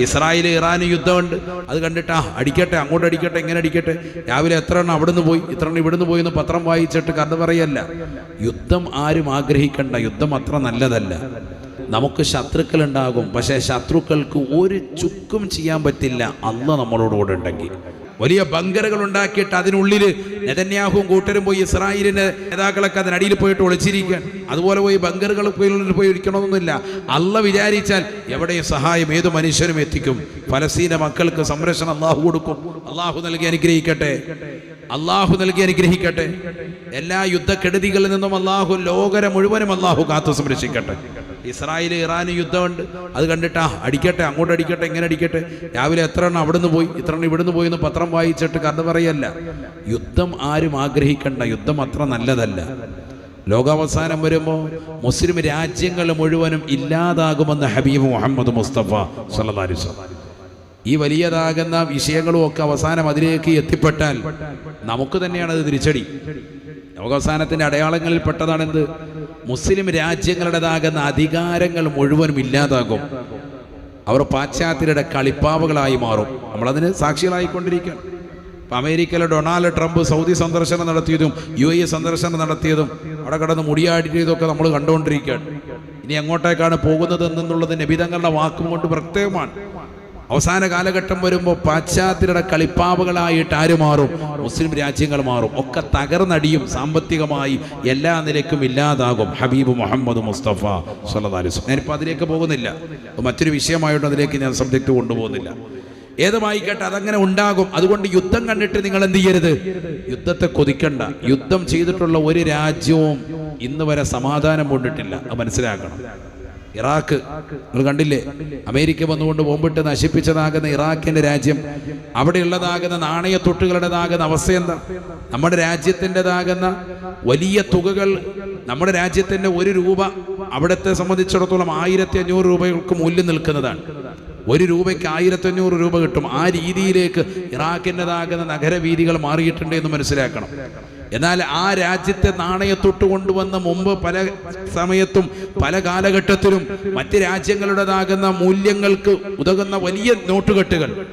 Israel Iran യുദ്ധമുണ്ട്. അത് കണ്ടിട്ട് ആ അടിക്കട്ടെ അങ്ങോട്ട് അടിക്കട്ടെ എങ്ങനെ അടിക്കട്ടെ. രാവിലെ എത്ര എണ്ണം അവിടുന്ന് പോയി ഇത്ര എണ്ണം ഇവിടുന്ന് പോയി എന്ന് പത്രം വായിച്ചിട്ട് കഥ പറയല്ല. യുദ്ധം ആരും ആഗ്രഹിക്കണ്ട. യുദ്ധം അത്ര നല്ലതല്ല. നമുക്ക് ശത്രുക്കൾ ഉണ്ടാകും പക്ഷേ ശത്രുക്കൾക്ക് ഒരു ചുക്കും ചെയ്യാൻ പറ്റില്ല. അന്ന് നമ്മളോടുകൂടെ ഉണ്ടെങ്കിൽ. വലിയ ബങ്കറുകൾ ഉണ്ടാക്കിയിട്ട് അതിനുള്ളിൽ നെതന്യാഹും കൂട്ടരും പോയി ഇസ്രായേലിന്റെ നേതാക്കളൊക്കെ അതിനടിയിൽ പോയിട്ട് ഒളിച്ചിരിക്കാൻ അതുപോലെ പോയി ബങ്കറുകൾ പോയി പോയി ഇരിക്കണമെന്നില്ല. അല്ല വിചാരിച്ചാൽ എവിടെയും സഹായം ഏത് മനുഷ്യനും എത്തിക്കും. ഫലസ്തീന മക്കൾക്ക് സംരക്ഷണം അള്ളാഹു കൊടുക്കും. അള്ളാഹു നൽകി അനുഗ്രഹിക്കട്ടെ. അള്ളാഹു നൽകി അനുഗ്രഹിക്കട്ടെ. എല്ലാ യുദ്ധക്കെടുതികളിൽ നിന്നും അള്ളാഹു ലോകരെ മുഴുവനും അള്ളാഹു കാത്തു സംരക്ഷിക്കട്ടെ. ഇസ്രായേൽ ഇറാന് യുദ്ധമുണ്ട്. അത് കണ്ടിട്ട് ആ അടിക്കട്ടെ അങ്ങോട്ട് അടിക്കട്ടെ എങ്ങനെ അടിക്കട്ടെ. രാവിലെ എത്ര എണ്ണം അവിടുന്ന് പോയി? ഇത്ര എണ്ണം ഇവിടുന്ന് പോയി എന്ന് പത്രം വായിച്ചിട്ട് കഥ പറയല്ല. യുദ്ധം ആരും ആഗ്രഹിക്കണ്ട. യുദ്ധം അത്ര നല്ലതല്ല. ലോകാവസാനം വരുമ്പോൾ മുസ്ലിം രാജ്യങ്ങൾ മുഴുവനും ഇല്ലാതാകുമെന്ന് ഹബീബ് മുഹമ്മദ് മുസ്തഫ സലതാരി ഈ വലിയതാകുന്ന വിഷയങ്ങളും ഒക്കെ അവസാനം അതിലേക്ക് എത്തിപ്പെട്ടാൽ നമുക്ക് തന്നെയാണ് അത് തിരിച്ചടി. ലോകാവസാനത്തിന്റെ അടയാളങ്ങളിൽ പെട്ടതാണെന്ത്? മുസ്ലിം രാജ്യങ്ങളുടേതാകുന്ന അധികാരങ്ങൾ മുഴുവനും ഇല്ലാതാകും. അവർ പാശ്ചാത്യരുടെ കളിപ്പാവകളായി മാറും. നമ്മളതിന് സാക്ഷികളായിക്കൊണ്ടിരിക്കുകയാണ്. ഇപ്പം അമേരിക്കയിലെ ഡൊണാൾഡ് ട്രംപ് സൗദി സന്ദർശനം നടത്തിയതും യു എ സന്ദർശനം നടത്തിയതും അവിടെ കിടന്ന് മുടിയാടിയതൊക്കെ നമ്മൾ കണ്ടുകൊണ്ടിരിക്കുകയാണ്. ഇനി എങ്ങോട്ടേക്കാണ് പോകുന്നത് എന്നുള്ളത് നബിതങ്ങളുടെ വാക്കും കൊണ്ട് പ്രത്യേകമാണ്. അവസാന കാലഘട്ടം വരുമ്പോൾ പാശ്ചാത്യരുടെ കളിപ്പാവുകളായിട്ട് ആര് മാറും? മുസ്ലിം രാജ്യങ്ങൾ മാറും. ഒക്കെ തകർന്നടിയും സാമ്പത്തികമായി എല്ലാ നിലക്കും ഇല്ലാതാകും. ഹബീബ് മുഹമ്മദ് മുസ്തഫ സല്ലാസ് ഞാനിപ്പോൾ അതിലേക്ക് പോകുന്നില്ല. മറ്റൊരു വിഷയമായിട്ട് അതിലേക്ക് ഞാൻ സബ്ജക്റ്റ് കൊണ്ടുപോകുന്നില്ല. ഏതുമായിക്കട്ടെ അതങ്ങനെ ഉണ്ടാകും. അതുകൊണ്ട് യുദ്ധം കണ്ടിട്ട് നിങ്ങൾ എന്ത് ചെയ്യരുത്? യുദ്ധത്തെ കൊതിക്കണ്ട. യുദ്ധം ചെയ്തിട്ടുള്ള ഒരു രാജ്യവും ഇന്ന് വരെ സമാധാനം കൊണ്ടിട്ടില്ല. അത് മനസ്സിലാക്കണം. ഇറാഖ്. നിങ്ങൾ കണ്ടില്ലേ? അമേരിക്ക വന്നുകൊണ്ട് ബോംബിട്ട് നശിപ്പിച്ചതാകുന്ന ഇറാഖിന്റെ രാജ്യം. അവിടെയുള്ളതാകുന്ന നാണയത്തൊട്ടുകളുടേതാകുന്ന അവസ്ഥ എന്താ നമ്മുടെ രാജ്യത്തിന്റെതാകുന്ന വലിയ തുകകൾ നമ്മുടെ രാജ്യത്തിന്റെ ഒരു രൂപ അവിടത്തെ സംബന്ധിച്ചിടത്തോളം ആയിരത്തി അഞ്ഞൂറ് രൂപകൾക്ക് മൂല്യം നിൽക്കുന്നതാണ്. ഒരു രൂപയ്ക്ക് ആയിരത്തി അഞ്ഞൂറ് രൂപ കിട്ടും. ആ രീതിയിലേക്ക് ഇറാഖിന്റെതാകുന്ന നഗരവീതികൾ മാറിയിട്ടുണ്ട് എന്ന് മനസ്സിലാക്കണം. എന്നാൽ ആ രാജ്യത്തെ നാണയത്തൊട്ട് കൊണ്ടുവന്ന മുമ്പ് പല സമയത്തും പല കാലഘട്ടത്തിലും മറ്റ് രാജ്യങ്ങളുടേതാകുന്ന മൂല്യങ്ങൾക്ക് ഉതകുന്ന വലിയ നോട്ടുകെട്ടുകൾ.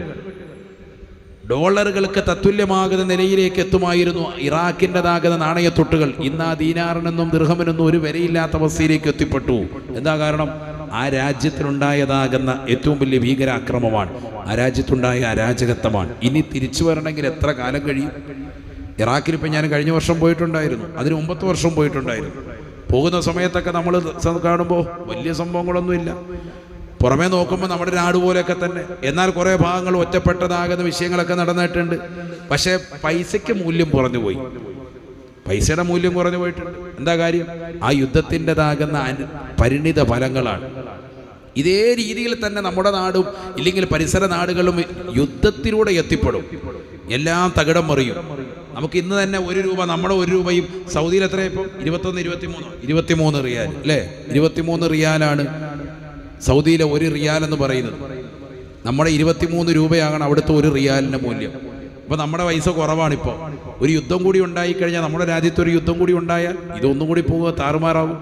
ഡോളറുകൾക്ക് തത്തുല്യമാകുന്ന നിലയിലേക്ക് എത്തുമായിരുന്നു ഇറാഖിന്റെതാകുന്ന നാണയത്തൊട്ടുകൾ ഇന്ന് ആ ദീനാറിനെന്നും ദീർഘമിനൊന്നും ഒരു വിലയില്ലാത്ത അവസ്ഥയിലേക്ക് എത്തിപ്പെട്ടു. എന്താ കാരണം? ആ രാജ്യത്തിനുണ്ടായതാകുന്ന ഏറ്റവും വലിയ ഭീകരാക്രമമാണ്. ആ രാജ്യത്തുണ്ടായ അരാജകത്വമാണ്. ഇനി തിരിച്ചു വരണമെങ്കിൽ എത്ര കാലം കഴിയും? ഇറാഖിൽ ഇപ്പം ഞാൻ കഴിഞ്ഞ വർഷം പോയിട്ടുണ്ടായിരുന്നു. അതിന് മുമ്പത്തെ വർഷം പോയിട്ടുണ്ടായിരുന്നു. പോകുന്ന സമയത്തൊക്കെ നമ്മൾ കാണുമ്പോൾ വലിയ സംഭവങ്ങളൊന്നുമില്ല. പുറമേ നോക്കുമ്പോൾ നമ്മുടെ നാട് പോലെയൊക്കെ തന്നെ. എന്നാൽ കുറേ ഭാഗങ്ങൾ ഒറ്റപ്പെട്ടതാകുന്ന വിഷയങ്ങളൊക്കെ നടന്നിട്ടുണ്ട്. പക്ഷേ പൈസയ്ക്ക് മൂല്യം കുറഞ്ഞു പോയി. പൈസയുടെ മൂല്യം കുറഞ്ഞു പോയിട്ടുണ്ട്. എന്താ കാര്യം? ആ യുദ്ധത്തിന്റെതാകുന്ന പരിണിത ഫലങ്ങളാണ്. ഇതേ രീതിയിൽ തന്നെ നമ്മുടെ നാടും ഇല്ലെങ്കിൽ പരിസര നാടുകളും യുദ്ധത്തിലൂടെ എത്തിപ്പെടും. എല്ലാം തകിടം മറിയും. നമുക്ക് ഇന്ന് തന്നെ ഒരു രൂപ നമ്മുടെ ഒരു രൂപയും. സൗദിയിൽ എത്ര ഇപ്പം? ഇരുപത്തൊന്ന് ഇരുപത്തിമൂന്ന്? ഇരുപത്തിമൂന്ന് റിയാൽ അല്ലേ? ഇരുപത്തിമൂന്ന് റിയാലാണ് സൗദിയിലെ ഒരു റിയാൽ എന്ന് പറയുന്നത്. നമ്മുടെ ഇരുപത്തിമൂന്ന് രൂപയാകണം അവിടുത്തെ ഒരു റിയാലിന്റെ മൂല്യം. അപ്പൊ നമ്മുടെ പൈസ കുറവാണിപ്പോൾ ഒരു യുദ്ധം കൂടി ഉണ്ടായിക്കഴിഞ്ഞാൽ നമ്മുടെ രാജ്യത്ത് ഒരു യുദ്ധം കൂടി ഉണ്ടായാൽ ഇതൊന്നും കൂടി പോവുക താറുമാറാവും.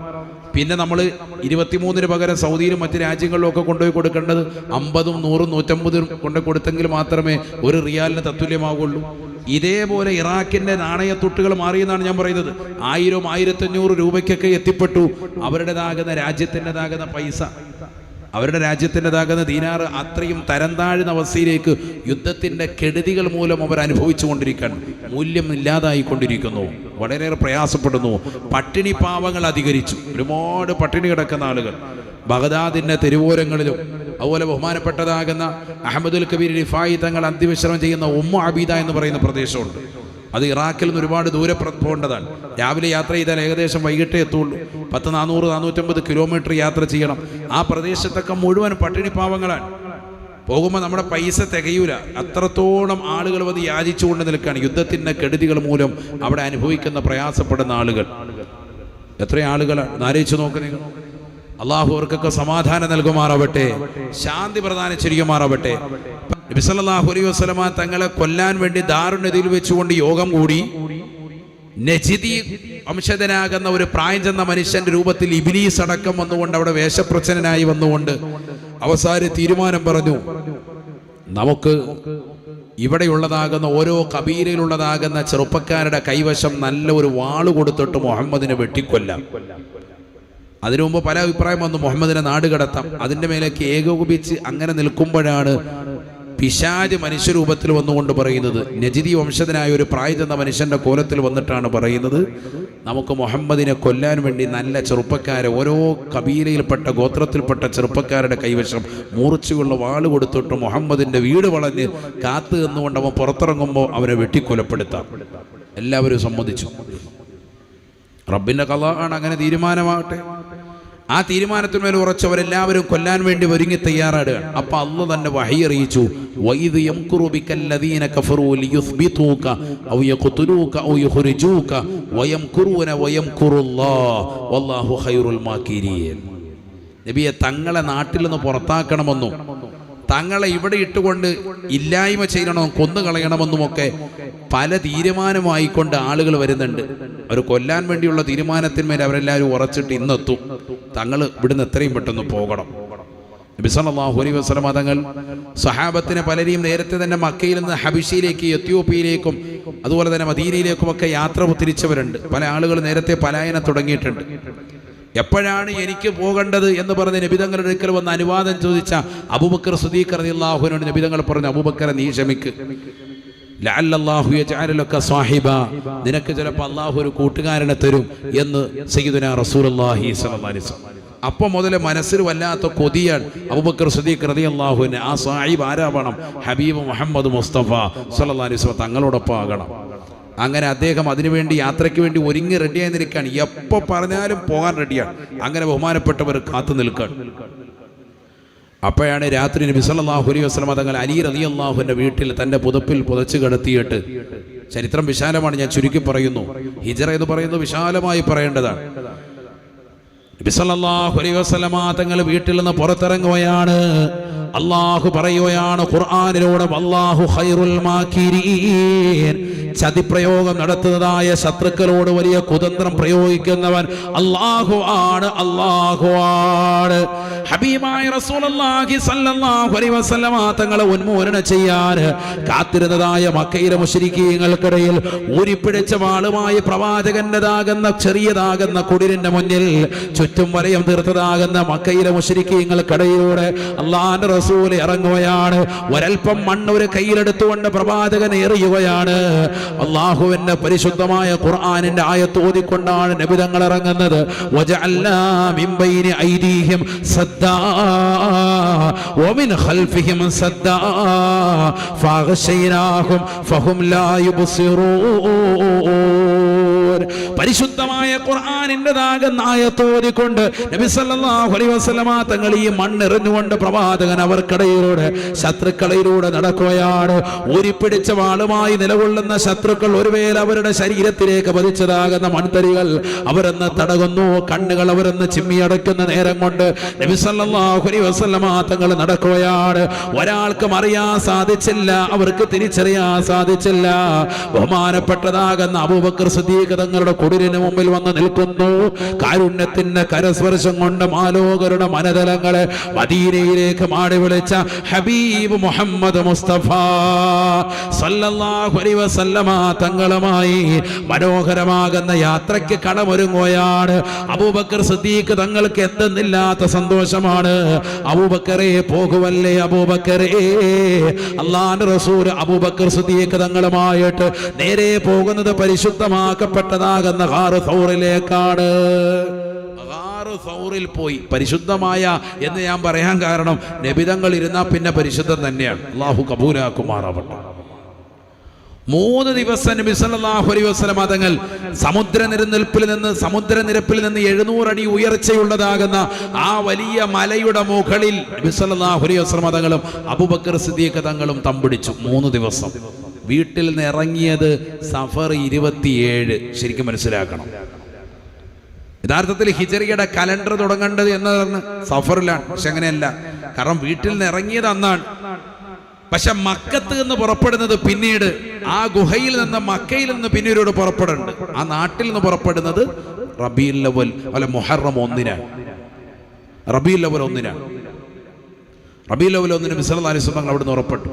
പിന്നെ നമ്മൾ ഇരുപത്തിമൂന്നിന് പകരം സൗദിയിലും മറ്റ് രാജ്യങ്ങളിലും ഒക്കെ കൊണ്ടുപോയി കൊടുക്കേണ്ടത് അമ്പതും നൂറും നൂറ്റമ്പതും കൊണ്ടുപോയി കൊടുത്തെങ്കിൽ മാത്രമേ ഒരു റിയാലിന് തത്തുല്യമാകുള്ളൂ ഇതേപോലെ ഇറാഖിന്റെ നാണയത്തൊട്ടുകൾ മാറിയെന്നാണ് ഞാൻ പറയുന്നത്. ആയിരം ആയിരത്തഞ്ഞൂറ് രൂപയ്ക്കൊക്കെ എത്തിപ്പെട്ടു. അവരുടേതാകുന്ന രാജ്യത്തിന്റെതാകുന്ന പൈസ. അവരുടെ രാജ്യത്തിന്റെതാകുന്ന ദീനാറ് അത്രയും തരം താഴ്ന്ന അവസ്ഥയിലേക്ക് യുദ്ധത്തിന്റെ കെടുതികൾ മൂലം അവർ അനുഭവിച്ചു കൊണ്ടിരിക്കുകയാണ്. മൂല്യം ഇല്ലാതായിക്കൊണ്ടിരിക്കുന്നു. വളരെയേറെ പ്രയാസപ്പെടുന്നു. പട്ടിണി പാവങ്ങൾ അധികരിച്ചു. ഒരുപാട് പട്ടിണി കിടക്കുന്ന ആളുകൾ. ബഗദാദിന്റെ തെരുവോരങ്ങളിലും അതുപോലെ ബഹുമാനപ്പെട്ടതാകുന്ന അഹമ്മദുൽ കബീർ റിഫായി തങ്ങൾ അന്തിവിശ്രമം ചെയ്യുന്ന ഉമ്മ അബീദ എന്ന് പറയുന്ന പ്രദേശമുണ്ട്. അത് ഇറാഖിൽ നിന്ന് ഒരുപാട് ദൂരെ പോകേണ്ടതാണ്. രാവിലെ യാത്ര ചെയ്താൽ ഏകദേശം വൈകിട്ടേ എത്തുള്ളൂ. പത്ത് നാനൂറ് നാനൂറ്റമ്പത് കിലോമീറ്റർ യാത്ര ചെയ്യണം. ആ പ്രദേശത്തൊക്കെ മുഴുവൻ പട്ടിണിപ്പാവങ്ങളാണ് പോകുമ്പോൾ നമ്മുടെ പൈസ തികയൂല. അത്രത്തോളം ആളുകൾ വന്ന് യാചിച്ചുകൊണ്ട് നിൽക്കുകയാണ്. യുദ്ധത്തിന്റെ കെടുതികൾ മൂലം അവിടെ അനുഭവിക്കുന്ന പ്രയാസപ്പെടുന്ന ആളുകൾ. എത്ര ആളുകളാണ് ആലോചിച്ച് നോക്കുക അള്ളാഹു അവർക്കൊക്കെ സമാധാനം നൽകുമാറാവട്ടെ ശാന്തി പ്രദാനം ചെയ്യുമാറാവട്ടെ നബിസല്ലാഹു അലൈഹി വസ്ലമ തങ്ങളെ കൊല്ലാൻ വേണ്ടി ദാരുണതിയിൽ വെച്ചുകൊണ്ട് യോഗം കൂടി. നജിതി വംശജനാകുന്ന ഒരു പ്രായം ചെന്ന മനുഷ്യന്റെ രൂപത്തിൽ ഇബിലീസ് അടക്കം വന്നുകൊണ്ട് അവിടെ വേഷപ്രച്ഛനായി വന്നുകൊണ്ട് അവസാന തീരുമാനം പറഞ്ഞു. നമുക്ക് ഇവിടെയുള്ളതാകുന്ന ഓരോ കബീരയിലുള്ളതാകുന്ന ചെറുപ്പക്കാരുടെ കൈവശം നല്ല ഒരു വാൾ കൊടുത്തിട്ട് മുഹമ്മദിനെ വെട്ടിക്കൊല്ലാം. അതിനു മുമ്പ് പല അഭിപ്രായം വന്നു മുഹമ്മദിനെ നാട് കടത്താം. അതിന്റെ മേലേക്ക് ഏകോപിച്ച് അങ്ങനെ നിൽക്കുമ്പോഴാണ് പിശാജ് മനുഷ്യരൂപത്തിൽ വന്നുകൊണ്ട് പറയുന്നത്. നജിദി വംശജനായ ഒരു പ്രായ ചെന്ന മനുഷ്യന്റെ കോലത്തിൽ വന്നിട്ടാണ് പറയുന്നത്. നമുക്ക് മുഹമ്മദിനെ കൊല്ലാൻ വേണ്ടി നല്ല ചെറുപ്പക്കാരെ ഓരോ കബീലയിൽപ്പെട്ട ഗോത്രത്തിൽപ്പെട്ട ചെറുപ്പക്കാരുടെ കൈവശം മൂർച്ചയുള്ള വാൾ കൊടുത്തിട്ട് മുഹമ്മദിന്റെ വീട് വളഞ്ഞ് കാത്തു നിന്നുകൊണ്ട് അവൻ പുറത്തിറങ്ങുമ്പോൾ അവനെ വെട്ടിക്കൊലപ്പെടുത്താം. എല്ലാവരും സമ്മതിച്ചു. റബ്ബിന്റെ കഥ ആണ് അങ്ങനെ തീരുമാനമാകട്ടെ. ആ തീരുമാനത്തിന്മേൽ ഉറച്ചവരെല്ലാവരും കൊല്ലാൻ വേണ്ടി ഒരുങ്ങി തയ്യാറാടുകയാണ്. അപ്പൊ അന്ന് തന്നെ വഹി അറിയിച്ചു. നബിയെ തങ്ങളെ നാട്ടിൽ നിന്ന് പുറത്താക്കണമെന്നും തങ്ങളെ ഇവിടെ ഇട്ടുകൊണ്ട് ഇല്ലായ്മ ചെയ്യണമെന്നും കൊന്നു കളയണമെന്നുമൊക്കെ പല തീരുമാനമായിക്കൊണ്ട് ആളുകൾ വരുന്നുണ്ട്. അവർ കൊല്ലാൻ വേണ്ടിയുള്ള തീരുമാനത്തിന്മേൽ അവരെല്ലാവരും ഉറച്ചിട്ട് ഇന്നെത്തും. തങ്ങൾ ഇവിടുന്ന് എത്രയും പെട്ടെന്ന് പോകണം. നബി സല്ലല്ലാഹു അലൈഹി വസല്ലം തങ്ങൾ സഹാബത്തിനെ പലരെയും നേരത്തെ തന്നെ മക്കയിൽ നിന്ന് ഹബിഷയിലേക്ക് എത്യോപ്യയിലേക്കും അതുപോലെ തന്നെ മദീനയിലേക്കും ഒക്കെ യാത്ര തിരിച്ചവരുണ്ട്. പല ആളുകൾ നേരത്തെ പലായനം തുടങ്ങിയിട്ടുണ്ട്. എപ്പോഴാണ് എനിക്ക് പോകേണ്ടത് എന്ന് പറഞ്ഞ് നബിതങ്ങളുടെ അടുക്കൽ വന്ന് അനുവാദം ചോദിച്ച അബൂബക്കർ സുദീഖർ റളിയല്ലാഹുവിനോട് നബിതങ്ങൾ പറഞ്ഞു അബുബക്കറെ നീ ക്ഷമിക്ക്. ലക സാഹിബ. നിനക്ക് ചിലപ്പോൾ അള്ളാഹു ഒരു കൂട്ടുകാരനെ തരും എന്ന് സയ്യിദുന റസൂലുള്ളാഹി സ്വല്ലല്ലാഹി അലൈഹി വസല്ലം. അപ്പോൾ മുതലേ മനസ്സിൽ വല്ലാത്ത കൊതിയാണ് അബൂബക്കർ സദീഖ് റളിയല്ലാഹുവിന് ആ സാഹിബ് ആരാവണം ഹബീബ് മുഹമ്മദ് മുസ്തഫ സല്ലല്ലാഹി അലൈഹി വസല്ലം തങ്ങളോടൊപ്പം ആകണം. അങ്ങനെ അദ്ദേഹം അതിനുവേണ്ടി യാത്രയ്ക്ക് വേണ്ടി ഒരുങ്ങി റെഡിയായി നിൽക്കുകയാണ്. എപ്പോൾ പറഞ്ഞാലും പോകാൻ റെഡിയാണ് അങ്ങനെ ബഹുമാനപ്പെട്ടവർ കാത്തു നിൽക്കുകയാണ്. അപ്പോഴാണ് രാത്രി നബി സല്ലല്ലാഹു അലൈഹി വസല്ലം തങ്ങൾ അലി അള്ളാഹുവിന്റെ വീട്ടിൽ തന്റെ പുതപ്പിൽ പുതച്ച് കിടത്തിയിട്ട് ചരിത്രം വിശാലമാണ് ഞാൻ ചുരുക്കി പറയുന്നു. ഹിജറ എന്ന് പറയുന്നത് വിശാലമായി പറയേണ്ടതാണ്. നബി അലൈഹി വസല്ലമ തങ്ങൾ വീട്ടിൽ നിന്ന് പുറത്തിറങ്ങുകയാണ്. അള്ളാഹു പറയുകയാണ് ഖുർആാനിലൂടെ അല്ലാഹു ഹൈറുൽ ചതിപ്രയോഗം നടത്തുന്നതായ ശത്രുക്കളോട് വലിയ കുതന്ത്രം പ്രയോഗിക്കുന്നവൻ അള്ളാഹു ആണ് അള്ളാഹു ആണ്. ഹബീബായ റസൂലുള്ളാഹി സല്ലല്ലാഹു അലൈഹി വസല്ലമ തങ്ങളെ ഉന്മൂലനം ചെയ്യാൻ കാത്തിരുന്നതായ മക്കയിലെ മുശ്രിക്കീങ്ങൾക്കിടയിൽ ഊരിപ്പിടിച്ച വാളുമായി പ്രവാചകന്റെതാകുന്ന ചെറിയതാകുന്ന കുടിലിന്റെ മുന്നിൽ ചുറ്റും വലയം തീർത്തതാകുന്ന മക്കയിലെ മുശ്രിക്കീങ്ങൾക്കിടയിലൂടെ അള്ളാന്റെ റസൂൽ ഇറങ്ങുകയാണ്. ഒരൽപ്പം മണ്ണ് ഒരു കയ്യിലെടുത്തുകൊണ്ട് പ്രവാചകൻ എറിയുകയാണ് അള്ളാഹുവിന്റെ പരിശുദ്ധമായ ഖുർആനിന്റെ ആയത്ത് ഓതിക്കൊണ്ടാണ് നബിതങ്ങൾ ഇറങ്ങുന്നത്. سدا ومن خلفهم سدا. فاغشيناهم فهم لا يبصرون. പരിശുദ്ധമായ ഖുർആാനിന്റെതാകുന്ന ആയത്തോതിക്കൊണ്ട് നബി സല്ലല്ലാഹു അലൈഹി വസല്ലമ തങ്ങൾ ഈ മണ്ണെറിഞ്ഞുകൊണ്ട് പ്രവാചകൻ അവർക്കിടയിലൂടെ ശത്രുക്കളിലൂടെ നടക്കുകയാണ്. ഊരിപ്പിടിച്ച വാളുമായി നിലകൊള്ളുന്ന ശത്രുക്കൾ ഒരുവേല അവരുടെ ശരീരത്തിലേക്ക് പതിച്ചതാകുന്ന മൺതരികൾ അവരെന്ന് തടകുന്നു. കണ്ണുകൾ അവരെന്ന് ചിമ്മിയടക്കുന്ന നേരം കൊണ്ട് നബി സല്ലല്ലാഹു അലൈഹി വസല്ലമ തങ്ങൾ നടക്കുകയാണ്. ഒരാൾക്കും അറിയാൻ സാധിച്ചില്ല അവർക്ക് തിരിച്ചറിയാൻ സാധിച്ചില്ല. ബഹുമാനപ്പെട്ടതാകുന്ന അബൂബക്കർ സിദ്ദീഖ് തങ്ങളുടെ കുടിലിന് മുമ്പിൽ വന്ന് നിൽക്കുന്നു. കാരുണ്യത്തിന്റെ കരസ്പർശം കൊണ്ട് മാലോകരുടെ മനതലങ്ങളെ മദീനയിലേക്ക് മാടി വിളിച്ച ഹബീബ് മുഹമ്മദ് മുസ്തഫ സല്ലല്ലാഹു അലൈഹി വസല്ലമ തങ്ങളുമായി മനോഹരമാകുന്ന യാത്രയ്ക്ക് കടമൊരുങ്ങുകയാണ്. അബൂബക്കർ സിദ്ദീഖ് തങ്ങൾക്ക് എന്തെന്നില്ലാത്ത സന്തോഷമാണ്. അബൂബക്കറെ പോകുവല്ലേ അബൂബക്കറെ? അള്ളാന്റെ റസൂൽ അബൂബക്കർ സിദ്ദീഖ് തങ്ങളുമായിട്ട് നേരെ പോകുന്നത് പരിശുദ്ധമാക്കപ്പെട്ടതാകുന്ന ഹാറ് സൗറിലേക്കാണ്. സൗറിൽ പോയി. പരിശുദ്ധമായ എന്ന് ഞാൻ പറയാൻ കാരണം നബിതങ്ങൾ ഇരുന്നാൽ പിന്നെ പരിശുദ്ധം തന്നെയാണ്. അള്ളാഹു കബൂലാക്കുമാറാവട്ടെ. മൂന്ന് ദിവസം നബി സല്ലല്ലാഹു അലൈഹി വസല്ലം തങ്ങൾ സമുദ്രനിരനിൽപ്പിൽ നിന്ന് സമുദ്രനിരപ്പിൽ നിന്ന് എഴുന്നൂറ് അടി ഉയർച്ചയുള്ളതാകുന്ന ആ വലിയ മലയുടെ മുകളിൽ നബി സല്ലല്ലാഹു അലൈഹി അബൂബക്കർ സിദ്ദീഖ് തങ്ങളും തമ്പിടിച്ചു. മൂന്ന് ദിവസം. വീട്ടിൽ നിന്ന് ഇറങ്ങിയത് സഫർ ഇരുപത്തിയേഴ്. ശരിക്കും മനസ്സിലാക്കണം. യഥാർത്ഥത്തിൽ ഹിജറിയുടെ കലണ്ടർ തുടങ്ങേണ്ടത് എന്നതാണ് സഫറിലാണ്. പക്ഷെ അങ്ങനെയല്ല. കാരണം വീട്ടിൽ നിന്ന് ഇറങ്ങിയത് അന്നാണ്. പക്ഷെ മക്കത്ത് നിന്ന് പുറപ്പെടുന്നത് പിന്നീട്. ആ ഗുഹയിൽ നിന്ന് മക്കയിൽ നിന്ന് പിന്നീട് പുറപ്പെടുന്നുണ്ട് ആ നാട്ടിൽ നിന്ന് പുറപ്പെടുന്നത് റബീൽ ലവൽ അല്ല മുഹറം ഒന്നിനാണ്. റബീൽ ലവൽ ഒന്നിനാണ്. റബീൽ ലവൽ ഒന്നിന് സല്ലല്ലാഹു അലൈഹി നിന്ന് അവിടുന്ന് ഉറപ്പെട്ടു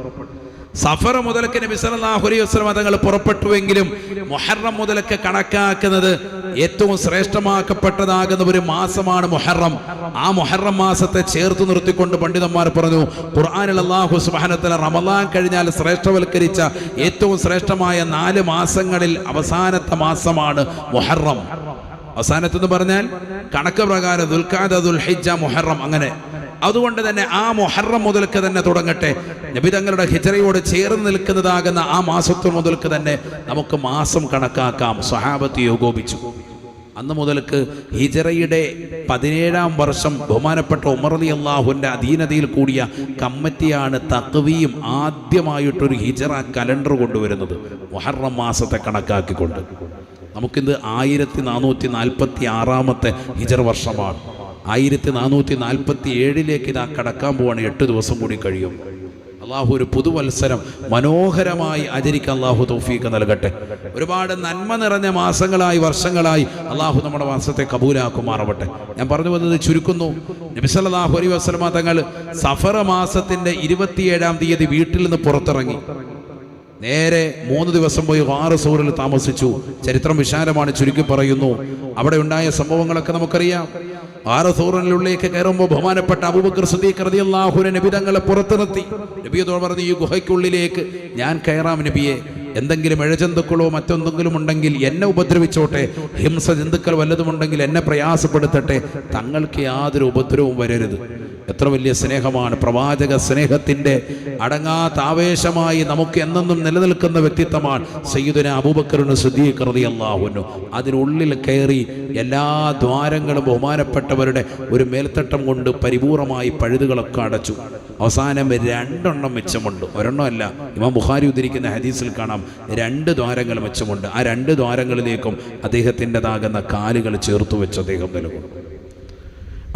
സഫർ മുതലക്ക് നബി സല്ലല്ലാഹു അലൈഹി വസല്ലം തങ്ങൾ പുറപ്പെട്ടുവെങ്കിലും മുഹറം മുതലക്ക് കണക്കാക്കുന്നത് ഏറ്റവും ശ്രേഷ്ഠമാക്കപ്പെട്ടതാകുന്ന ഒരു മാസമാണ് മുഹറം. ആ മുഹറം മാസത്തെ ചേർത്ത് നിർത്തിക്കൊണ്ട് പണ്ഡിതന്മാർ പറഞ്ഞു ഖുർആനിൽ അല്ലാഹു സുബ്ഹാനഹു റമദാൻ കഴിഞ്ഞാൽ ശ്രേഷ്ഠവൽക്കരിച്ച ഏറ്റവും ശ്രേഷ്ഠമായ നാല് മാസങ്ങളിൽ അവസാനത്തെ മാസമാണ് മുഹറം. അവസാനത്തെന്ന് പറഞ്ഞാൽ കണക്ക് പ്രകാരം ദുൽഖാദ ദുൽഹിജ്ജ മുഹറം അങ്ങനെ. അതുകൊണ്ട് തന്നെ ആ മൊഹറം മുതൽക്ക് തന്നെ തുടങ്ങട്ടെ. നബിതങ്ങളുടെ ഹിജറയോട് ചേർന്ന് നിൽക്കുന്നതാകുന്ന ആ മാസത്തു മുതൽക്ക് തന്നെ നമുക്ക് മാസം കണക്കാക്കാം. സ്വഹാബത്ത് യോഗോപിച്ചു അന്ന് മുതൽക്ക് ഹിജറയുടെ പതിനേഴാം വർഷം ബഹുമാനപ്പെട്ട ഉമർ അലി അള്ളാഹുവിന്റെ അധീനതയിൽ കൂടിയ കമ്മിറ്റിയാണ് തക്വിയും ആദ്യമായിട്ടൊരു ഹിജറ കലണ്ടർ കൊണ്ടുവരുന്നത്. മൊഹറം മാസത്തെ കണക്കാക്കിക്കൊണ്ട്. നമുക്കിത് ആയിരത്തി നാനൂറ്റി നാൽപ്പത്തി ആറാമത്തെ ഹിജർ വർഷമാണ്. ആയിരത്തി നാനൂറ്റി നാൽപ്പത്തി ഏഴിലേക്ക് ഇതാ കടക്കാൻ പോവാണ്. എട്ട് ദിവസം കൂടി കഴിയും. അള്ളാഹു ഒരു പുതുവത്സരം മനോഹരമായി ആചരിക്കാൻ അള്ളാഹു തൗഫീക്ക് നൽകട്ടെ. ഒരുപാട് നന്മ നിറഞ്ഞ മാസങ്ങളായി വർഷങ്ങളായി അള്ളാഹു നമ്മുടെ മാസത്തെ കബൂലാക്കുമാറവട്ടെ. ഞാൻ പറഞ്ഞു വന്നത് ചുരുക്കുന്നു. നബിസല്ലാഹു അലൈ വസ്ലമ തങ്ങൾ സഫറ മാസത്തിന്റെ ഇരുപത്തിയേഴാം തീയതി വീട്ടിൽ നിന്ന് പുറത്തിറങ്ങി. നേരെ മൂന്ന് ദിവസം പോയി ആറ് സൂറിൽ താമസിച്ചു. ചരിത്രം വിശാലമാണ് ചുരുക്കി പറയുന്നു. അവിടെ ഉണ്ടായ സംഭവങ്ങളൊക്കെ നമുക്കറിയാം. ആറ് സൂറിനുള്ളിലേക്ക് കയറുമ്പോൾ ബഹുമാനപ്പെട്ട അബൂബക്കർ സുദീഖ് റളിയല്ലാഹുവിനെ നബി തങ്ങളെ പുറത്തു നിർത്തി നബിയതോട് പറഞ്ഞു ഈ ഗുഹയ്ക്കുള്ളിലേക്ക് ഞാൻ കയറാം നബിയെ. എന്തെങ്കിലും ഇഴജന്തുക്കളോ മറ്റെന്തെങ്കിലും ഉണ്ടെങ്കിൽ എന്നെ ഉപദ്രവിച്ചോട്ടെ. ഹിംസ ജന്തുക്കൾ വല്ലതുമുണ്ടെങ്കിൽ എന്നെ പ്രയാസപ്പെടുത്തട്ടെ. തങ്ങൾക്ക് യാതൊരു ഉപദ്രവവും വരരുത്. എത്ര വലിയ സ്നേഹമാണ്. പ്രവാചക സ്നേഹത്തിന്റെ അടങ്ങാത്ത ആവേശമായി നമുക്ക് എന്നെന്നും നിലനിൽക്കുന്ന വ്യക്തിത്വമാണ് സയ്യിദുന അബൂബക്കറിന് സുദ്ദീഖ് അള്ളാഹുനു അതിനുള്ളിൽ കയറി എല്ലാ ദ്വാരങ്ങളും ബഹുമാനപ്പെട്ടവരുടെ ഒരു മേൽത്തട്ടം കൊണ്ട് പരിപൂർണമായി പഴുതുകളൊക്കെ അടച്ചു. അവസാനം രണ്ടെണ്ണം മിച്ചമുണ്ട്. ഒരെണ്ണമല്ല ഇമാം ബുഖാരി ഉദ്ധരിക്കുന്ന ഹദീസിൽ കാണാം. രണ്ട് ദ്വാരങ്ങൾ മെച്ചമുണ്ട്. ആ രണ്ട് ദ്വാരങ്ങളിലേക്കും അദ്ദേഹത്തിന്റെതാകുന്ന കാലുകൾ ചേർത്തു വെച്ച് അദ്ദേഹം നിലകൊള്ളും.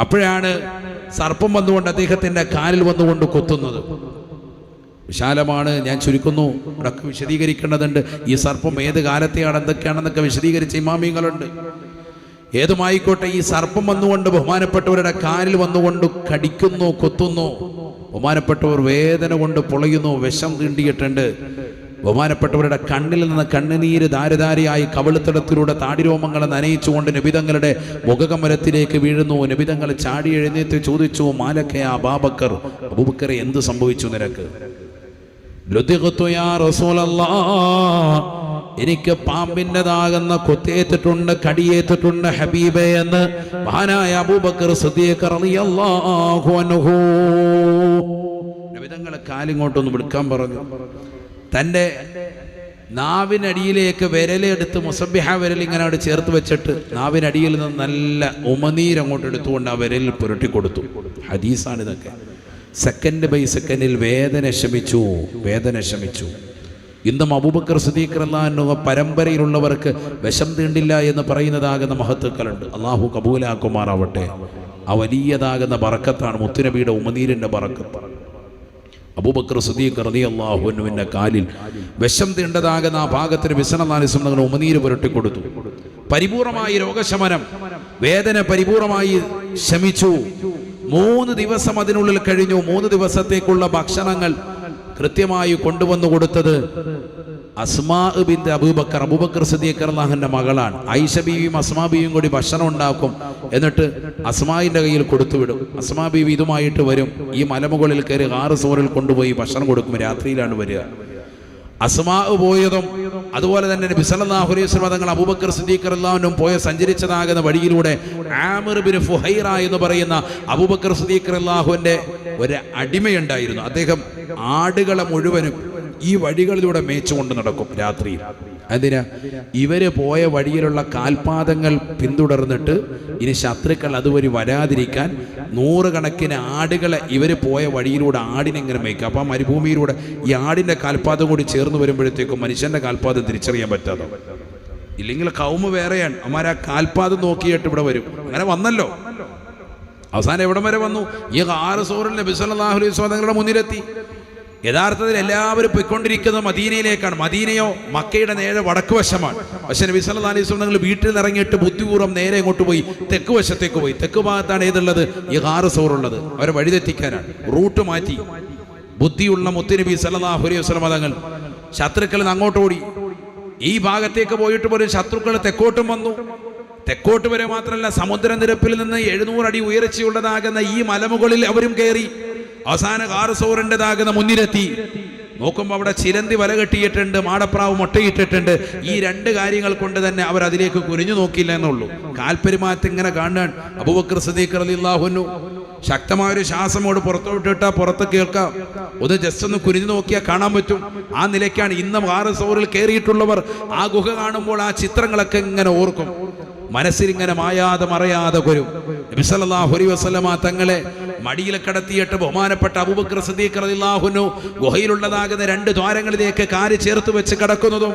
അപ്പോഴാണ് സർപ്പം വന്നുകൊണ്ട് അദ്ദേഹത്തിന്റെ കാലിൽ വന്നുകൊണ്ട് കൊത്തുന്നത്. വിശാലമാണ് ഞാൻ ചുരുക്കുന്നു ഇവിടൊക്കെ വിശദീകരിക്കേണ്ടതുണ്ട്. ഈ സർപ്പം ഏത് കാലത്തെയാണ് എന്തൊക്കെയാണെന്നൊക്കെ വിശദീകരിച്ച ഇമാമിങ്ങളുണ്ട് ഏതുമായിക്കോട്ടെ ഈ സർപ്പം വന്നുകൊണ്ട് ബഹുമാനപ്പെട്ടവരുടെ കാലിൽ വന്നുകൊണ്ട് കടിക്കുന്നു കൊത്തുന്നു. ബഹുമാനപ്പെട്ടവർ വേദന കൊണ്ട് പൊളയുന്നു വിഷം തീണ്ടിയിട്ടുണ്ട്. ബഹുമാനപ്പെട്ടവരുടെ കണ്ണിൽ നിന്ന് കണ്ണുനീര് ധാരധാരയായി കവിളുത്തടത്തിലൂടെ താടിരോമങ്ങളെ നനയിച്ചുകൊണ്ട് നബിതങ്ങളുടെ മുഖകമലത്തിലേക്ക് വീഴുന്നു. നബിതങ്ങൾ ചാടി എഴുന്നേറ്റ് ചോദിച്ചു മാലക്കയ അബാബക്കർ അബൂബക്കർ എന്ത് സംഭവിച്ചു നിനക്ക്. എനിക്ക് പാമ്പിന്റെതാകുന്ന കൊത്തേറ്റിട്ടുണ്ട് കടിയേറ്റിട്ടുണ്ട് ഹബീബെ എന്ന് മഹാനായ അബൂബക്കർ നബിതങ്ങളെ കാലിങ്ങോട്ടൊന്ന് വിടുക്കാൻ പറഞ്ഞു. തന്റെ നാവിനടിയിലേക്ക് വിരലെടുത്ത് മുസബിഹ വിരൽ ഇങ്ങനെ അവിടെ ചേർത്ത് വെച്ചിട്ട് നാവിനടിയിൽ നിന്ന് നല്ല ഉമനീര് അങ്ങോട്ട് എടുത്തുകൊണ്ട് ആ വിരലിൽ പുരട്ടി കൊടുത്തു. ഹദീസാണ് ഇതൊക്കെ. സെക്കൻഡ് ബൈ സെക്കൻഡിൽ വേദന ശമിച്ചു വേദന ശമിച്ചു. ഇന്നും അബൂബക്കർ സുദീഖ് എന്ന പരമ്പരയിലുള്ളവർക്ക് വിഷം തീണ്ടില്ല എന്ന് പറയുന്നതാകുന്ന മഹത്തുക്കളുണ്ട്. അള്ളാഹു കബൂലാക്കുമാറാവട്ടെ. ആ വലിയതാകുന്ന ബറക്കത്താണ് മുത്തുനബിയുടെ ഉമനീരിന്റെ ബറക്കത്ത്. അബൂബക്കർ സുദീഖ് റതി അള്ളാഹുവിന്റെ കാലിൽ വിഷം തീണ്ടതാകുന്ന ആ ഭാഗത്തിന് വിസനനാലിസം നിങ്ങൾ ഉമനീര് പുരട്ടിക്കൊടുത്തു പരിപൂർണമായി രോഗശമനം. വേദന പരിപൂർണമായി ശമിച്ചു. മൂന്ന് ദിവസം അതിനുള്ളിൽ കഴിഞ്ഞു. മൂന്ന് ദിവസത്തേക്കുള്ള ഭക്ഷണങ്ങൾ കൃത്യമായി കൊണ്ടുവന്നു കൊടുത്തത് അസ്മാ ബിന്ദ് അബൂബക്കർ അബൂബക്കർ സിദ്ദീഖ് അള്ളാഹുന്റെ മകളാണ്. ഐഷ ബീവിയും അസ്മാ ബീവിയും കൂടി ഭക്ഷണം ഉണ്ടാക്കും. എന്നിട്ട് അസ്മായിന്റെ കയ്യിൽ കൊടുത്തുവിടും അസ്മാ ബീവി ഇതുമായിട്ട് വരും. ഈ മലമുകളിൽ കയറി ആറ് സോറിൽ കൊണ്ടുപോയി ഭക്ഷണം കൊടുക്കും. രാത്രിയിലാണ് വരിക. അസ്മാ പോയതും അതുപോലെ തന്നെ ബിസലാഹു അലൈഹി തങ്ങൾ അബൂബക്കർ സിദ്ദീഖ് അള്ളാഹുനും പോയ സഞ്ചരിച്ചതാകുന്ന വഴിയിലൂടെ ആമിർ ഫുഹൈറ എന്ന് പറയുന്ന അബൂബക്കർ സിദ്ദീഖ് അള്ളാഹുവിന്റെ ഒരു അടിമയുണ്ടായിരുന്നു. അദ്ദേഹം ആടുകളെ മുഴുവനും ഈ വഴികളിലൂടെ മേച്ചുകൊണ്ട് നടക്കും രാത്രിയിൽ അതിന് ഇവർ പോയ വഴിയിലുള്ള കാൽപാദങ്ങൾ പിന്തുടർന്നിട്ട് ഇനി ശത്രുക്കൾ അതുവഴി വരാതിരിക്കാൻ നൂറുകണക്കിന് ആടുകളെ ഇവർ പോയ വഴിയിലൂടെ ആടിനെങ്ങനെ മേയ്ക്കുക അപ്പം മരുഭൂമിയിലൂടെ ഈ ആടിന്റെ കാൽപാദം കൂടി ചേർന്ന് വരുമ്പോഴത്തേക്കും മനുഷ്യന്റെ കാൽപാദം തിരിച്ചറിയാൻ പറ്റാതെ? ഇല്ലെങ്കിൽ കൗമ വേറെയാണ്. അമാര കാൽപാദം നോക്കിയിട്ട് ഇവിടെ വരും. അങ്ങനെ വന്നല്ലോ. അവസാനം എവിടം വരെ വന്നു? ഈ ആറ് സൂറിന്റെ ബിസലാഹുലി സ്വാദങ്ങളുടെ മുന്നിലെത്തി. യഥാർത്ഥത്തിൽ എല്ലാവരും പോയിക്കൊണ്ടിരിക്കുന്നത് മദീനയിലേക്കാണ്. മദീനയോ മക്കയുടെ നേരെ വടക്ക് വശമാണ് പക്ഷേ നബി സല്ലല്ലാഹു അലൈഹി വസല്ലം നിങ്ങൾ വീട്ടിൽ നിന്ന് ഇറങ്ങിയിട്ട് ബുദ്ധിപൂർവം നേരെ ഇങ്ങോട്ട് പോയി. തെക്ക് വശത്തേക്ക് പോയി. തെക്ക് ഭാഗത്താണ് ഏതുള്ളത്? ഈ ഹാറ് സോറുള്ളത് അവരെ വഴിതെറ്റിക്കാനാണ്. റൂട്ട് മാറ്റി. ബുദ്ധിയുള്ള മുത്തുനബി സല്ലല്ലാഹു അലൈഹി വസല്ലം തങ്ങൾ ശത്രുക്കളിൽ അങ്ങോട്ട് ഓടി. ഈ ഭാഗത്തേക്ക് പോയിട്ട് പോലും ശത്രുക്കൾ തെക്കോട്ടും വന്നു. തെക്കോട്ട് വരെ മാത്രമല്ല സമുദ്രനിരപ്പിൽ നിന്ന് എഴുന്നൂറ് അടി ഉയർച്ചയുള്ളതാകുന്ന ഈ മലമുകളിൽ അവരും കയറി. അവസാന കാറുസോറിന്റെതാകുന്ന മുന്നിലെത്തി. നോക്കുമ്പോൾ അവിടെ ചിലന്തി വല കെട്ടിയിട്ടുണ്ട് മാടപ്രാവ് മുട്ടയിട്ടിട്ടുണ്ട് ഈ രണ്ട് കാര്യങ്ങൾ കൊണ്ട് തന്നെ അവർ അതിലേക്ക് കുനിഞ്ഞു നോക്കിയില്ല എന്നുള്ളൂ. കാൽപെരുമാറ്റം ഇങ്ങനെ കാണാൻ അബൂബക്കർ ശക്തമായ ഒരു ശ്വാസമോട് പുറത്തോട്ടിട്ടാ പുറത്ത് കേൾക്കാം. ഒന്ന് ജസ്റ്റ് ഒന്ന് കുനിഞ്ഞു നോക്കിയാൽ കാണാൻ പറ്റും. ആ നിലയ്ക്കാണ് ഇന്ന് മാറസോറിൽ കയറിയിട്ടുള്ളവർ ആ ഗുഹ കാണുമ്പോൾ ആ ചിത്രങ്ങളൊക്കെ ഇങ്ങനെ ഓർക്കും. മനസ്സിൽ ഇങ്ങനെ മായാതെ മറയാതെ വരും. നബി സല്ലല്ലാഹു അലൈഹി വസല്ലമ തങ്ങളെ മടിയിൽ കടത്തിയിട്ട് ബഹുമാനപ്പെട്ട അബൂബക്കർ സിദ്ദീഖ് റളിയല്ലാഹുനു ഗുഹയിലുള്ളതാകുന്ന രണ്ട് ദ്വാരങ്ങളിലേക്ക് കാൽ ചേർത്ത് വെച്ച് കടക്കുന്നതും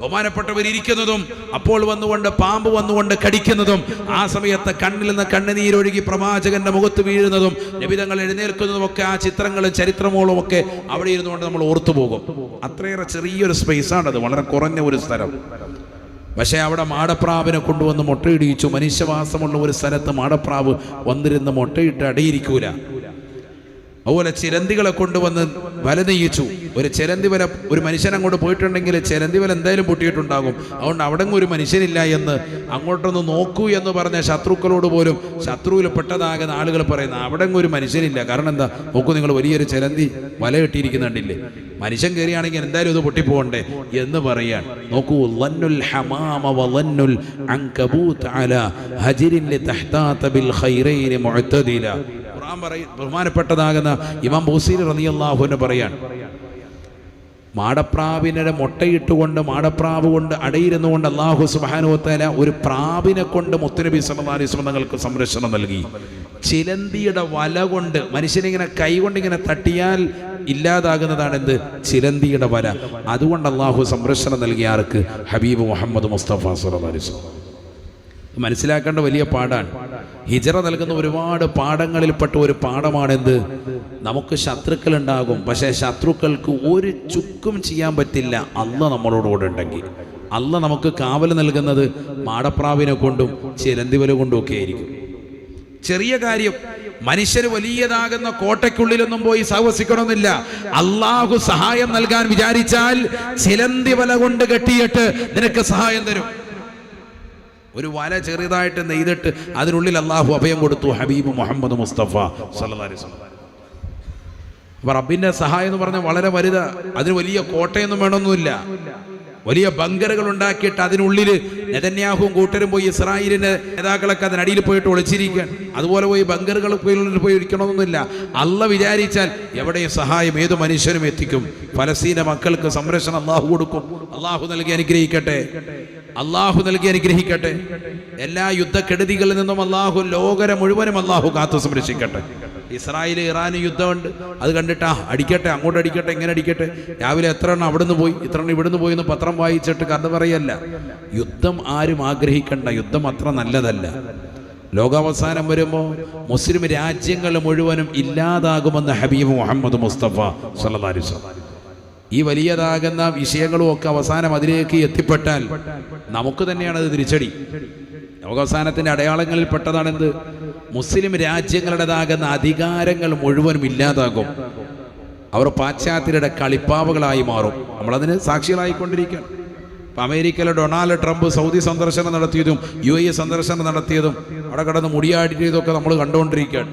ബഹുമാനപ്പെട്ടവർ ഇരിക്കുന്നതും അപ്പോൾ വന്നുകൊണ്ട് പാമ്പ് വന്നുകൊണ്ട് കടിക്കുന്നതും ആ സമയത്ത് കണ്ണിൽ നിന്ന് കണ്ണുനീരൊഴുകി പ്രവാചകന്റെ മുഖത്ത് വീഴുന്നതും നിബിതങ്ങൾ എഴുന്നേൽക്കുന്നതും ഒക്കെ ആ ചിത്രങ്ങളും ചരിത്രമോളും ഒക്കെ അവിടെ ഇരുന്നുകൊണ്ട് നമ്മൾ ഓർത്തുപോകും. അത്രയേറെ ചെറിയൊരു സ്പേസാണത് വളരെ കുറഞ്ഞ ഒരു സ്ഥലം. പക്ഷേ അവിടെ മാടപ്രാവിനെ കൊണ്ടുവന്ന് മുട്ടയിടിയിച്ചു. മനുഷ്യവാസമുള്ള ഒരു സ്ഥലത്ത് മാടപ്രാവ് വന്നിരുന്ന് മുട്ടയിട്ട് അടയിരിക്കൂല. അതുപോലെ ചിരന്തികളെ കൊണ്ടുവന്ന് വല നെയ്യിച്ചു ഒരു ചിരന്തി വല ഒരു മനുഷ്യൻ അങ്ങോട്ട് പോയിട്ടുണ്ടെങ്കിൽ ചിരന്തി വല എന്തായാലും പൊട്ടിയിട്ടുണ്ടാകും. അതുകൊണ്ട് അവിടെ ഒരു മനുഷ്യനില്ല എന്ന് അങ്ങോട്ടൊന്ന് നോക്കൂ എന്ന് പറഞ്ഞ ശത്രുക്കളോട് പോലും ശത്രുവിൽ പെട്ടതാകുന്ന ആളുകൾ പറയുന്ന അവിടെ ഒരു മനുഷ്യനില്ല. കാരണം എന്താ? നോക്കൂ നിങ്ങൾ വലിയൊരു ചിരന്തി വല കെട്ടിയിരിക്കുന്നുണ്ടില്ലേ? മനുഷ്യൻ കയറിയാണെങ്കിൽ എന്തായാലും ഇത് പൊട്ടിപ്പോകണ്ടേ എന്ന് പറയാൻ നോക്കൂ അല ഹജിരിൻ ബിൽ ഖുർആൻ പറയും ബഹുമാനപ്പെട്ടതാകുന്ന ഇമാം ബൂസീർ റളിയല്ലാഹുവിന് പറയാൻ മാടപ്രാവിനെ മുട്ടയിട്ടുകൊണ്ട് മാടപ്രാവ് കൊണ്ട് അടയിരുന്നു കൊണ്ട് അള്ളാഹു സുബാനുവത്തേല ഒരു പ്രാവിനെ കൊണ്ട് മുത്തുനബി വസല്ലം തങ്ങൾക്ക് സംരക്ഷണം നൽകി. ചിലന്തിയുടെ വല കൊണ്ട് മനുഷ്യനിങ്ങനെ കൈ കൊണ്ട് ഇങ്ങനെ തട്ടിയാൽ ഇല്ലാതാകുന്നതാണ് എന്ത്? ചിലന്തിയുടെ വല. അതുകൊണ്ട് അള്ളാഹു സംരക്ഷണം നൽകിയ ആർക്ക്? ഹബീബ് മുഹമ്മദ് മുസ്തഫ വസല്ലം. മനസ്സിലാക്കേണ്ട വലിയ പാടാണ് ഹിജറ നൽകുന്ന ഒരുപാട് പാഠങ്ങളിൽപ്പെട്ട ഒരു പാഠമാണെന്ത്? നമുക്ക് ശത്രുക്കൾ ഉണ്ടാകും പക്ഷേ ശത്രുക്കൾക്ക് ഒരു ചുക്കും ചെയ്യാൻ പറ്റില്ല. അല്ല നമ്മളോടുകൂടെ ഉണ്ടെങ്കിൽ. അല്ല നമുക്ക് കാവൽ നൽകുന്നത് മാടപ്രാവിനെ കൊണ്ടും ചിലന്തിവല കൊണ്ടും ഒക്കെ ആയിരിക്കും. ചെറിയ കാര്യം മനുഷ്യർ വലിയതാകുന്ന കോട്ടയ്ക്കുള്ളിലൊന്നും പോയി സാഹസിക്കണമെന്നില്ല അള്ളാഹു സഹായം നൽകാൻ വിചാരിച്ചാൽ ചിലന്തിവല കൊണ്ട് കെട്ടിയിട്ട് നിനക്ക് സഹായം തരും. ഒരു വല ചെറുതായിട്ട് നെയ്തിട്ട് അതിനുള്ളിൽ അള്ളാഹു അഭയം കൊടുത്തു ഹബീബ് മുഹമ്മദ് മുസ്തഫ സലി അപ്പൊ റബ്ബിന്റെ സഹായം എന്ന് പറഞ്ഞാൽ വളരെ വലുതാണ് അതിന് വലിയ കോട്ടയൊന്നും വേണമെന്നില്ല വലിയ ബങ്കറുകൾ ഉണ്ടാക്കിയിട്ട് അതിനുള്ളിൽ നെതന്യാഹുവും കൂട്ടരും പോയി ഇസ്രായേലിന്റെ നേതാക്കളൊക്കെ അതിനടിയിൽ പോയിട്ട് ഒളിച്ചിരിക്കാൻ അതുപോലെ പോയി ബങ്കറുകൾ പോയി പോയി ഇരിക്കണമെന്നില്ല. അല്ല വിചാരിച്ചാൽ എവിടെയും സഹായം ഏത് മനുഷ്യനും എത്തിക്കും. ഫലസ്തീന മക്കൾക്ക് സംരക്ഷണം അള്ളാഹു കൊടുക്കും. അള്ളാഹു നൽകി അനുഗ്രഹിക്കട്ടെ. അള്ളാഹു നൽകി അനുഗ്രഹിക്കട്ടെ. എല്ലാ യുദ്ധക്കെടുതികളിൽ നിന്നും അള്ളാഹു ലോകരെ മുഴുവനും അള്ളാഹു കാത്തു സംരക്ഷിക്കട്ടെ. ഇസ്രായേൽ ഇറാന് യുദ്ധമുണ്ട്. അത് കണ്ടിട്ട് ആ അടിക്കട്ടെ അങ്ങോട്ട് അടിക്കട്ടെ എങ്ങനെ അടിക്കട്ടെ. രാവിലെ എത്ര എണ്ണം അവിടുന്ന് പോയി ഇത്ര എണ്ണം ഇവിടുന്ന് പോയി എന്ന് പത്രം വായിച്ചിട്ട് കഥ പറയല്ല. യുദ്ധം ആരും ആഗ്രഹിക്കണ്ട യുദ്ധം അത്ര നല്ലതല്ല. ലോകാവസാനം വരുമ്പോൾ മുസ്ലിം രാജ്യങ്ങൾ മുഴുവനും ഇല്ലാതാകുമെന്ന് ഹബീബ് മുഹമ്മദ് മുസ്തഫ സലതാരി ഈ വലിയതാകുന്ന വിഷയങ്ങളും ഒക്കെ അവസാനം അതിലേക്ക് എത്തിപ്പെട്ടാൽ നമുക്ക് തന്നെയാണ് അത് തിരിച്ചടി. ലോകാവസാനത്തിന്റെ അടയാളങ്ങളിൽ പെട്ടതാണെന്ത്? മുസ്ലിം രാജ്യങ്ങളുടേതാകുന്ന അധികാരങ്ങൾ മുഴുവനും ഇല്ലാതാകും. അവർ പാശ്ചാത്യരുടെ കളിപ്പാവകളായി മാറും. നമ്മളതിന് സാക്ഷികളായിക്കൊണ്ടിരിക്കുകയാണ്. ഇപ്പം അമേരിക്കയിലെ ഡൊണാൾഡ് ട്രംപ് സൗദി സന്ദർശനം നടത്തിയതും യു എ സന്ദർശനം നടത്തിയതും അവിടെ കിടന്ന് മുടിയാടിയതൊക്കെ നമ്മൾ കണ്ടുകൊണ്ടിരിക്കുകയാണ്.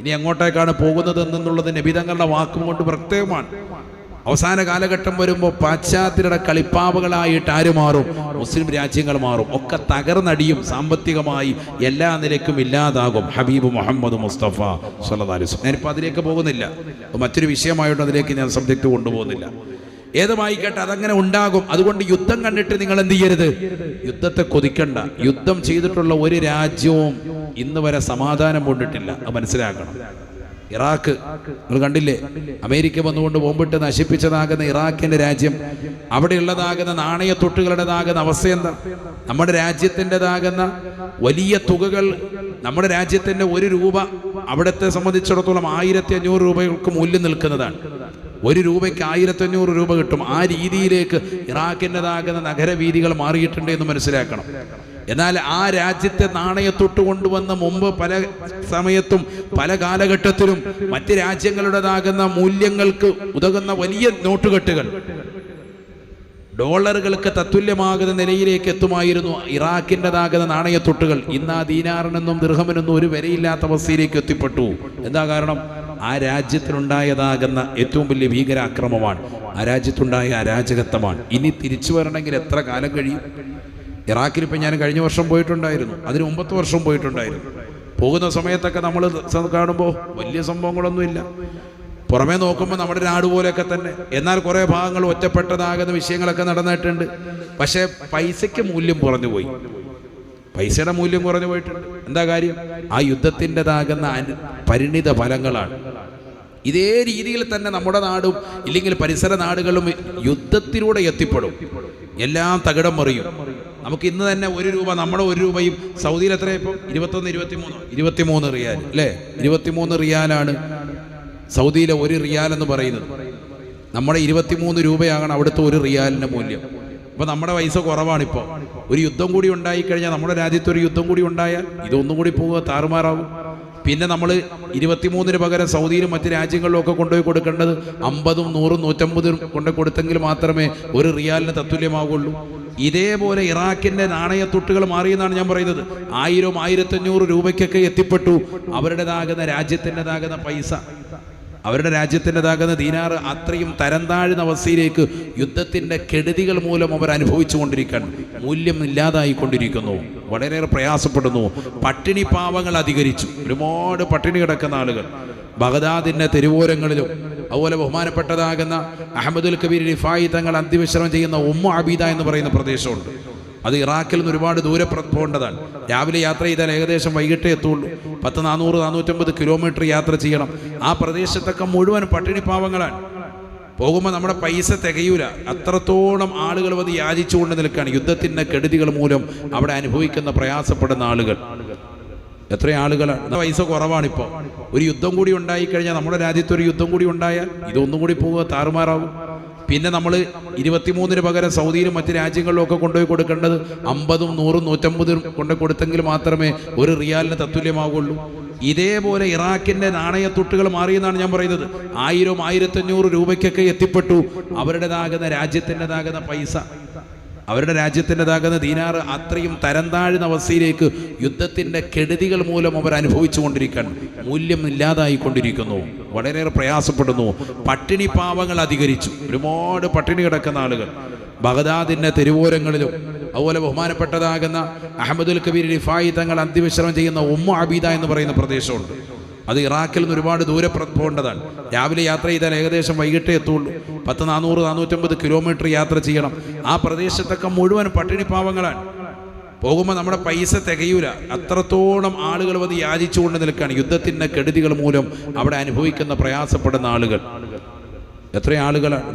ഇനി എങ്ങോട്ടേക്കാണ് പോകുന്നത് എന്നുള്ളത് നബിതങ്ങളുടെ വാക്കും കൊണ്ട് പ്രത്യേകമാണ്. അവസാന കാലഘട്ടം വരുമ്പോൾ പാശ്ചാത്യരുടെ കളിപ്പാവകളായിട്ട് ആര് മാറും? മുസ്ലിം രാജ്യങ്ങൾ മാറും. ഒക്കെ തകർന്നടിയും സാമ്പത്തികമായി എല്ലാ നിലക്കും ഇല്ലാതാകും. ഹബീബ് മുഹമ്മദ് മുസ്തഫ സല്ലാസ് ഞാനിപ്പോൾ അതിലേക്ക് പോകുന്നില്ല. മറ്റൊരു വിഷയമായിട്ട് അതിലേക്ക് ഞാൻ സബ്ജക്റ്റ് കൊണ്ടുപോകുന്നില്ല. ഏതുമായിക്കട്ടെ അതങ്ങനെ ഉണ്ടാകും. അതുകൊണ്ട് യുദ്ധം കണ്ടിട്ട് നിങ്ങൾ എന്ത് ചെയ്യരുത്? യുദ്ധത്തെ കൊതിക്കണ്ട. യുദ്ധം ചെയ്തിട്ടുള്ള ഒരു രാജ്യവും ഇന്ന് വരെ സമാധാനം കൊണ്ടിട്ടില്ല. അത് മനസ്സിലാക്കണം. ഇറാഖ്. നിങ്ങൾ കണ്ടില്ലേ? അമേരിക്ക വന്നുകൊണ്ട് ബോംബിട്ട് നശിപ്പിച്ചതാകുന്ന ഇറാഖിന്റെ രാജ്യം. അവിടെയുള്ളതാകുന്ന നാണയത്തൊട്ടുകളുടേതാകുന്ന അവസ്ഥ എന്താ നമ്മുടെ രാജ്യത്തിന്റെതാകുന്ന വലിയ തുകകൾ നമ്മുടെ രാജ്യത്തിന്റെ ഒരു രൂപ അവിടത്തെ സംബന്ധിച്ചിടത്തോളം ആയിരത്തി അഞ്ഞൂറ് രൂപകൾക്ക് മൂല്യം നിൽക്കുന്നതാണ്. ഒരു രൂപയ്ക്ക് ആയിരത്തി അഞ്ഞൂറ് രൂപ കിട്ടും. ആ രീതിയിലേക്ക് ഇറാഖിന്റെതാകുന്ന നഗരവീതികൾ മാറിയിട്ടുണ്ട് എന്ന് മനസ്സിലാക്കണം. എന്നാൽ ആ രാജ്യത്തെ നാണയത്തൊട്ട് കൊണ്ടുവന്ന മുമ്പ് പല സമയത്തും പല കാലഘട്ടത്തിലും മറ്റ് രാജ്യങ്ങളുടേതാകുന്ന മൂല്യങ്ങൾക്ക് ഉതകുന്ന വലിയ നോട്ടുകെട്ടുകൾ. ഡോളറുകൾക്ക് തത്തുല്യമാകുന്ന നിലയിലേക്ക് എത്തുമായിരുന്നു ഇറാഖിന്റെതാകുന്ന നാണയത്തൊട്ടുകൾ ഇന്ന് ആ ദീനാറിനെന്നും ദൃഹമനെന്നും ഒരു വിലയില്ലാത്ത അവസ്ഥയിലേക്ക് എത്തിപ്പെട്ടു. എന്താ കാരണം? ആ രാജ്യത്തിനുണ്ടായതാകുന്ന ഏറ്റവും വലിയ ഭീകരാക്രമമാണ്. ആ രാജ്യത്തുണ്ടായ അരാജകത്വമാണ്. ഇനി തിരിച്ചു വരണമെങ്കിൽ എത്ര കാലം കഴിയും? ഇറാഖിൽ ഇപ്പം ഞാൻ കഴിഞ്ഞ വർഷം പോയിട്ടുണ്ടായിരുന്നു. അതിന് ഒമ്പത്ത് വർഷം പോയിട്ടുണ്ടായിരുന്നു. പോകുന്ന സമയത്തൊക്കെ നമ്മൾ കാണുമ്പോൾ വലിയ സംഭവങ്ങളൊന്നുമില്ല. പുറമേ നോക്കുമ്പോൾ നമ്മുടെ നാട് പോലെയൊക്കെ തന്നെ. എന്നാൽ കുറേ ഭാഗങ്ങൾ ഒറ്റപ്പെട്ടതാകുന്ന വിഷയങ്ങളൊക്കെ നടന്നിട്ടുണ്ട്. പക്ഷേ പൈസയ്ക്ക് മൂല്യം കുറഞ്ഞു പോയി. പൈസയുടെ മൂല്യം കുറഞ്ഞു പോയിട്ടുണ്ട്. എന്താ കാര്യം? ആ യുദ്ധത്തിന്റെതാകുന്ന പരിണിത ഫലങ്ങളാണ്. ഇതേ രീതിയിൽ തന്നെ നമ്മുടെ നാടും ഇല്ലെങ്കിൽ പരിസര നാടുകളും യുദ്ധത്തിലൂടെ എത്തിപ്പെടും. എല്ലാം തകിടം മറിയും. നമുക്ക് ഇന്ന് തന്നെ ഒരു രൂപ നമ്മുടെ ഒരു രൂപയും. സൗദിയിൽ എത്ര ഇപ്പം? ഇരുപത്തൊന്ന് ഇരുപത്തിമൂന്ന്? ഇരുപത്തിമൂന്ന് റിയാൽ അല്ലേ? ഇരുപത്തിമൂന്ന് റിയാലാണ് സൗദിയിലെ ഒരു റിയാൽ എന്ന് പറയുന്നത്. നമ്മുടെ ഇരുപത്തിമൂന്ന് രൂപയാകണം അവിടുത്തെ ഒരു റിയാലിന്റെ മൂല്യം. അപ്പോൾ നമ്മുടെ പൈസ കുറവാണിപ്പോൾ ഒരു യുദ്ധം കൂടി ഉണ്ടായിക്കഴിഞ്ഞാൽ നമ്മുടെ രാജ്യത്ത് ഒരു യുദ്ധം കൂടി ഉണ്ടായാൽ ഇതൊന്നും കൂടി പോവുക താറുമാറാവും. പിന്നെ നമ്മൾ ഇരുപത്തിമൂന്നിന് പകരം സൗദിയിലും മറ്റ് രാജ്യങ്ങളിലും ഒക്കെ കൊണ്ടുപോയി കൊടുക്കേണ്ടത് അമ്പതും നൂറും നൂറ്റമ്പതും കൊണ്ടുപോയി കൊടുത്തെങ്കിൽ മാത്രമേ ഒരു റിയാലിന് തത്തുല്യമാകുള്ളൂ ഇതേപോലെ ഇറാഖിന്റെ നാണയത്തൊട്ടുകൾ മാറിയെന്നാണ് ഞാൻ പറയുന്നത്. ആയിരം ആയിരത്തഞ്ഞൂറ് രൂപയ്ക്കൊക്കെ എത്തിപ്പെട്ടു. അവരുടേതാകുന്ന രാജ്യത്തിന്റെതാകുന്ന പൈസ. അവരുടെ രാജ്യത്തിന്റെതാകുന്ന ദീനാറ് അത്രയും തരം താഴ്ന്ന അവസ്ഥയിലേക്ക് യുദ്ധത്തിന്റെ കെടുതികൾ മൂലം അവർ അനുഭവിച്ചു കൊണ്ടിരിക്കണം മൂല്യം ഇല്ലാതായിക്കൊണ്ടിരിക്കുന്നു. വളരെയേറെ പ്രയാസപ്പെടുന്നു. പട്ടിണി പാവങ്ങൾ അധികരിച്ചു. ഒരുപാട് പട്ടിണി കിടക്കുന്ന ആളുകൾ. ബഗദാദിന്റെ തെരുവോരങ്ങളിലും അതുപോലെ ബഹുമാനപ്പെട്ടതാകുന്ന അഹമ്മദുൽ കബീർ റിഫായി തങ്ങൾ അന്തിവിശ്രമം ചെയ്യുന്ന ഉമ്മ അബീദ എന്ന് പറയുന്ന പ്രദേശമുണ്ട്. അത് ഇറാഖിൽ നിന്ന് ഒരുപാട് ദൂരെ പോകേണ്ടതാണ്. രാവിലെ യാത്ര ചെയ്താൽ ഏകദേശം വൈകിട്ടേ എത്തുള്ളൂ. പത്ത് നാനൂറ് നാനൂറ്റമ്പത് കിലോമീറ്റർ യാത്ര ചെയ്യണം. ആ പ്രദേശത്തൊക്കെ മുഴുവൻ പട്ടിണി പാവങ്ങളാണ്. പോകുമ്പോൾ നമ്മുടെ പൈസ തികയൂല. അത്രത്തോളം ആളുകൾ വന്ന് യാചിച്ചുകൊണ്ട് നിൽക്കുകയാണ്. യുദ്ധത്തിന്റെ കെടുതികൾ മൂലം അവിടെ അനുഭവിക്കുന്ന പ്രയാസപ്പെടുന്ന ആളുകൾ. എത്ര ആളുകളാണ്. പൈസ കുറവാണിപ്പോൾ ഒരു യുദ്ധം കൂടി ഉണ്ടായിക്കഴിഞ്ഞാൽ നമ്മുടെ രാജ്യത്ത് ഒരു യുദ്ധം കൂടി ഉണ്ടായാൽ ഇതൊന്നും കൂടി പോവുക താറുമാറാവും. പിന്നെ നമ്മൾ ഇരുപത്തിമൂന്നിന് പകരം സൗദിയിലും മറ്റ് രാജ്യങ്ങളിലും ഒക്കെ കൊണ്ടുപോയി കൊടുക്കേണ്ടത് അമ്പതും നൂറും നൂറ്റമ്പതും കൊണ്ടു കൊടുത്തെങ്കിൽ മാത്രമേ ഒരു റിയാലിന് തത്തുല്യമാകുള്ളൂ ഇതേപോലെ ഇറാഖിന്റെ നാണയത്തൊട്ടുകൾ മാറിയെന്നാണ് ഞാൻ പറയുന്നത്. ആയിരം ആയിരത്തഞ്ഞൂറ് രൂപയ്ക്കൊക്കെ എത്തിപ്പെട്ടു. അവരുടേതാകുന്ന രാജ്യത്തിന്റെതാകുന്ന പൈസ. അവരുടെ രാജ്യത്തിന്റെതാകുന്ന ദീനാറ് അത്രയും തരം താഴ്ന്ന അവസ്ഥയിലേക്ക് യുദ്ധത്തിന്റെ കെടുതികൾ മൂലം അവർ അനുഭവിച്ചു കൊണ്ടിരിക്കാൻ മൂല്യം ഇല്ലാതായിക്കൊണ്ടിരിക്കുന്നു വളരെയേറെ പ്രയാസപ്പെടുന്നു. പട്ടിണി പാവങ്ങൾ അധികരിച്ചു. ഒരുപാട് പട്ടിണി കിടക്കുന്ന ആളുകൾ. ബഗദാദിന്റെ തെരുവോരങ്ങളിലും അതുപോലെ ബഹുമാനപ്പെട്ടതാകുന്ന അഹമ്മദുൽ കബീർ റിഫായി തങ്ങൾ അന്തിവിശ്രമം ചെയ്യുന്ന ഉമ്മ അബീദ എന്ന് പറയുന്ന പ്രദേശമുണ്ട്. അത് ഇറാഖിൽ നിന്ന് ഒരുപാട് ദൂരെ പോകേണ്ടതാണ്. രാവിലെ യാത്ര ചെയ്താൽ ഏകദേശം വൈകിട്ടേ എത്തുള്ളൂ. പത്ത് നാനൂറ് നാനൂറ്റമ്പത് കിലോമീറ്റർ യാത്ര ചെയ്യണം. ആ പ്രദേശത്തൊക്കെ മുഴുവൻ പട്ടിണി പാവങ്ങളാണ്. പോകുമ്പോൾ നമ്മുടെ പൈസ തികയൂല. അത്രത്തോളം ആളുകൾ വന്ന് യാചിച്ചുകൊണ്ട് നിൽക്കുകയാണ്. യുദ്ധത്തിന്റെ കെടുതികൾ മൂലം അവിടെ അനുഭവിക്കുന്ന പ്രയാസപ്പെടുന്ന ആളുകൾ. എത്ര ആളുകളാണ്.